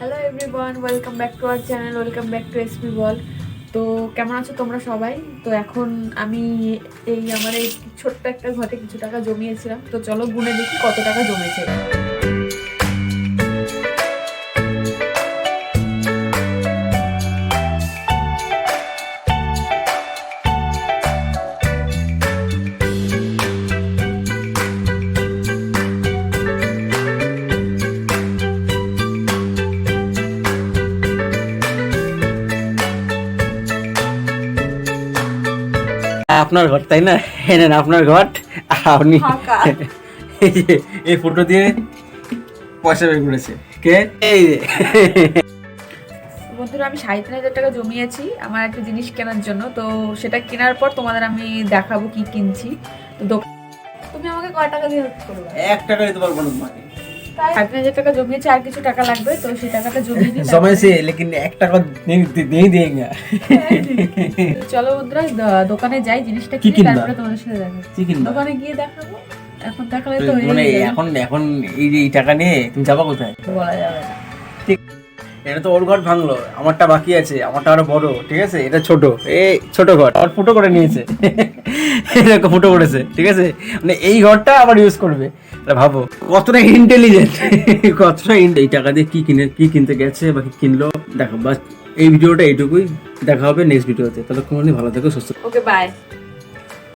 Hello everyone welcome back to our channel welcome back to S P ball তো কেমন আছো তোমরা সবাই? তো এখন আমি এই আমার এই ছোট্ট একটা ঘরে কিছু টাকা জমিয়েছিলাম। তো চলো গুনে দেখি কত টাকা জমেছে। আপনার ঘর তাই না? এনেন আপনার ঘর আপনি এই ফটো দিয়ে পয়সা বের করেছে। কে? এই বন্ধুরা আমি সাড়ে তিন হাজার টাকা জমিয়েছি আমার একটা জিনিস কেনার জন্য। তো সেটা কেনার পর তোমাদের আমি দেখাবো কি কিনছি। তো তুমি আমাকে কয় টাকা দিয়ে হেল্প করবে? এক টাকা দিতে পারব না তোমাকে। চলো বন্ধুরা দোকানে যাই জিনিসটা কিনে তারপরে তোমাদের সাথে দোকানে গিয়ে দেখাবো এখন দেখালে তো মানে এখন এখন এই টাকা নিয়ে তুমি যাবা কোথায়? বলা যাবে ঠিক। এটা তো ওর ঘর ভাঙলো, আমারটা বাকি আছে, আমারটা আরও বড়, ঠিক আছে? এটা ছোট এই ছোট ঘর আর ফুটো করে নিয়েছে, এরকম ফুটো করেছে, ঠিক আছে? মানে এই ঘরটা আবার ইউজ করবে তাহলে ভাবো, কতটা ইন্টেলিজেন্ট কতটা in- এই টাকা দিয়ে কি কিনে কি কিনতে গেছে বা কি কিনলো, দেখো, বাস, এই ভিডিওটা এইটুকুই, দেখা হবে নেক্সট ভিডিওতে ততক্ষণ ভালো থেকো, সুস্থ ওকে বাই